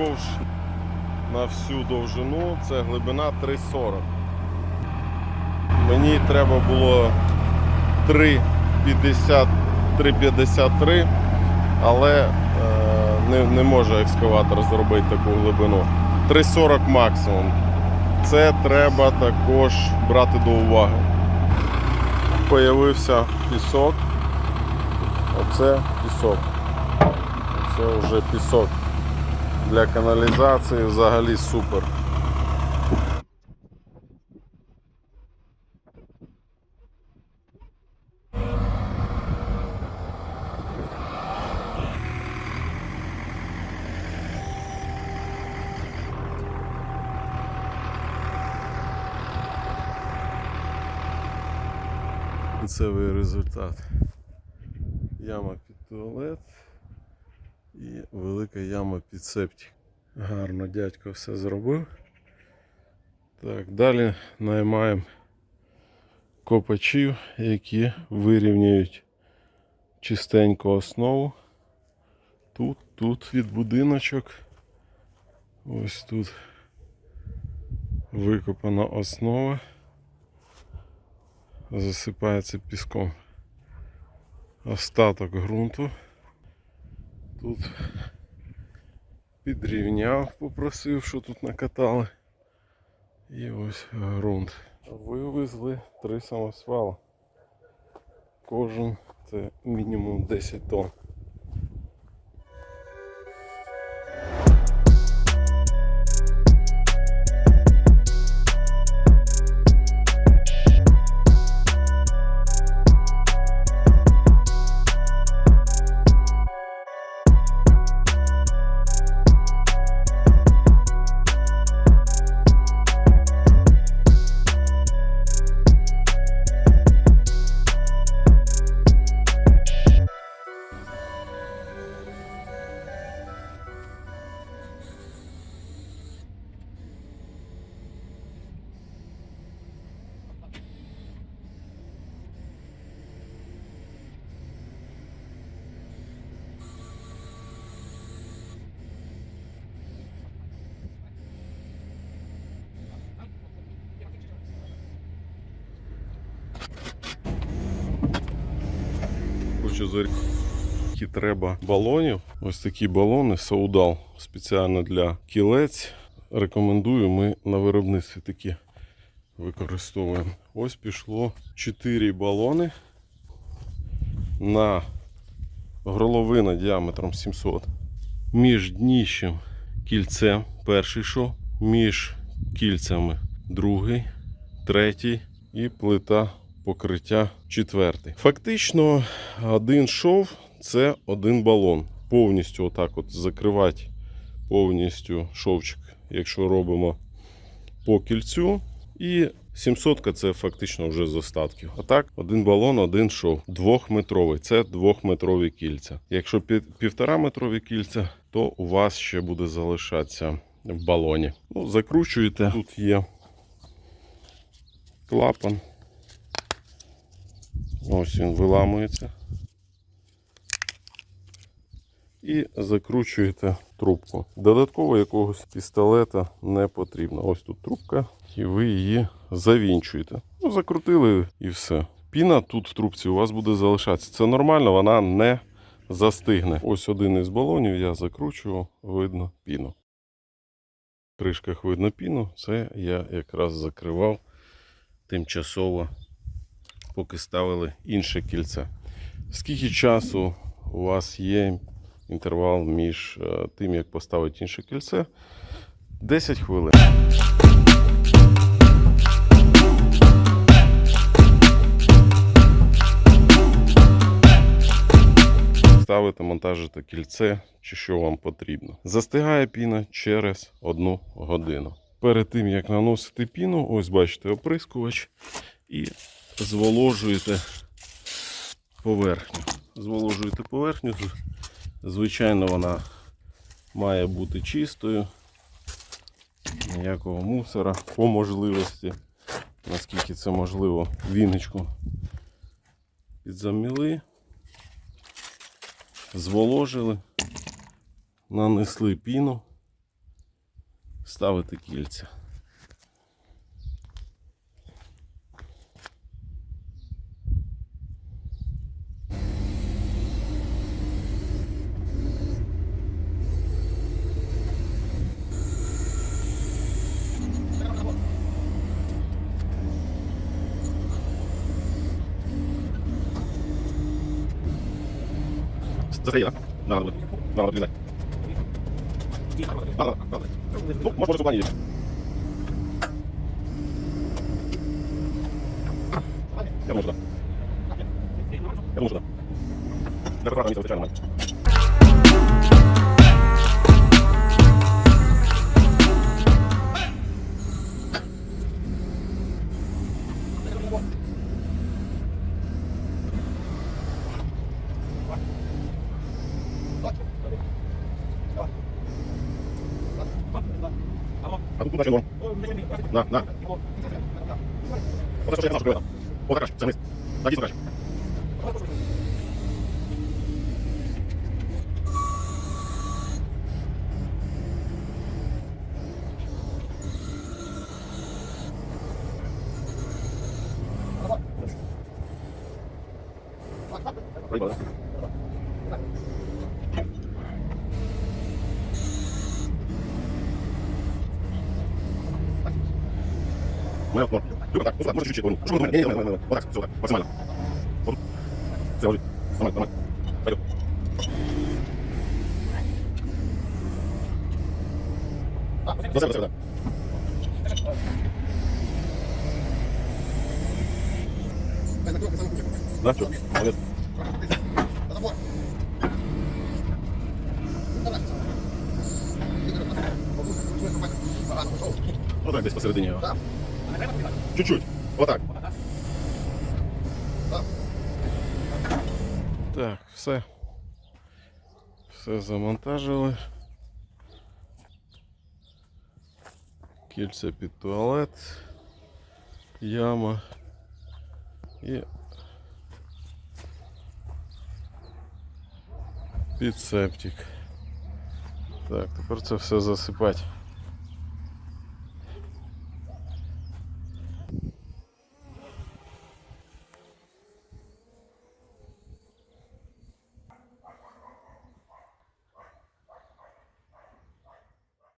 вздовж на всю довжину це глибина 3,40. Мені треба було 3,50, 3,53, але е, не, не може екскаватор зробити таку глибину. 3,40 максимум. Це треба також брати до уваги. Появився пісок. Оце пісок. Це вже пісок для каналізації взагалі супер. Кінцевий результат. Яма під туалет і велика яма під септик. Гарно дядько все зробив. Так, далі наймаємо копачів, які вирівнюють чистеньку основу. Тут, тут від будиночок. Ось тут викопана основа. Засипається піском остаток ґрунту. Тут підрівняв, попросив, що тут накатали. І ось ґрунт. Вивезли три самосвала. Кожен це мінімум 10 тонн. Хочу зарі треба балонів. Ось такі балони Саудал спеціально для кілець. Рекомендую, ми на виробництві такі використовуємо. Ось пішло 4 балони на горловина діаметром 700. Між дніщем кільцем перший шов, між кільцями другий, третій і плита покриття четвертий. Фактично, один шов це один балон. Повністю отак от закривати повністю шовчик, якщо робимо по кільцю. І 700 це фактично вже з остатків. А так, один балон, один шов. Двохметровий. Це двохметрові кільця. Якщо пі- півтораметрові кільця, то у вас ще буде залишатися в балоні. Ну, закручуєте. Тут є клапан. Ось він виламується. І закручуєте трубку. Додатково якогось пістолета не потрібно. Ось тут трубка, і ви її завінчуєте. Ну, закрутили і все. Піна тут в трубці у вас буде залишатися. Це нормально, вона не застигне. Ось один із балонів я закручував, видно піну. В кришках видно піну. Це я якраз закривав тимчасово поки ставили інше кільце. Скільки часу у вас є інтервал між е, тим, як поставити інше кільце? 10 хвилин. Ставити, монтажити кільце чи що вам потрібно. Застигає піна через одну годину. Перед тим як наносити піну, ось бачите оприскувач і зволожуєте поверхню. Зволожуєте поверхню. Звичайно, вона має бути чистою. Ніякого мусора по можливості, наскільки це можливо, віночку підзаміли, зволожили, нанесли піну ставити кільця. Застрій, так? Надо буде. Надо буде. Надо, надо. Ну, може, може, в плані є. Я що да. Я думаю, що да. Для поправки місця звичайно тут наче норм. На, на. Оце що я нашу приведу. О, так краще, це вниз. Так, дійсно краще. Прибавили. Моя норм. Люба, так, просто, може чуть-чуть повернуть. Що ви думаєте? Ні, ні, ні, ні, ні. Отак, все, так, максимально. От. Все, ложи. Нормально, нормально. Пойдет. До себе, до себе, да. Да, что? Молодец. Ну так, десь посередині його. Чуть-чуть. Отак. Так, все. Все завантажили. Кільця під туалет, яма і під септик. Так, тепер це все засипати.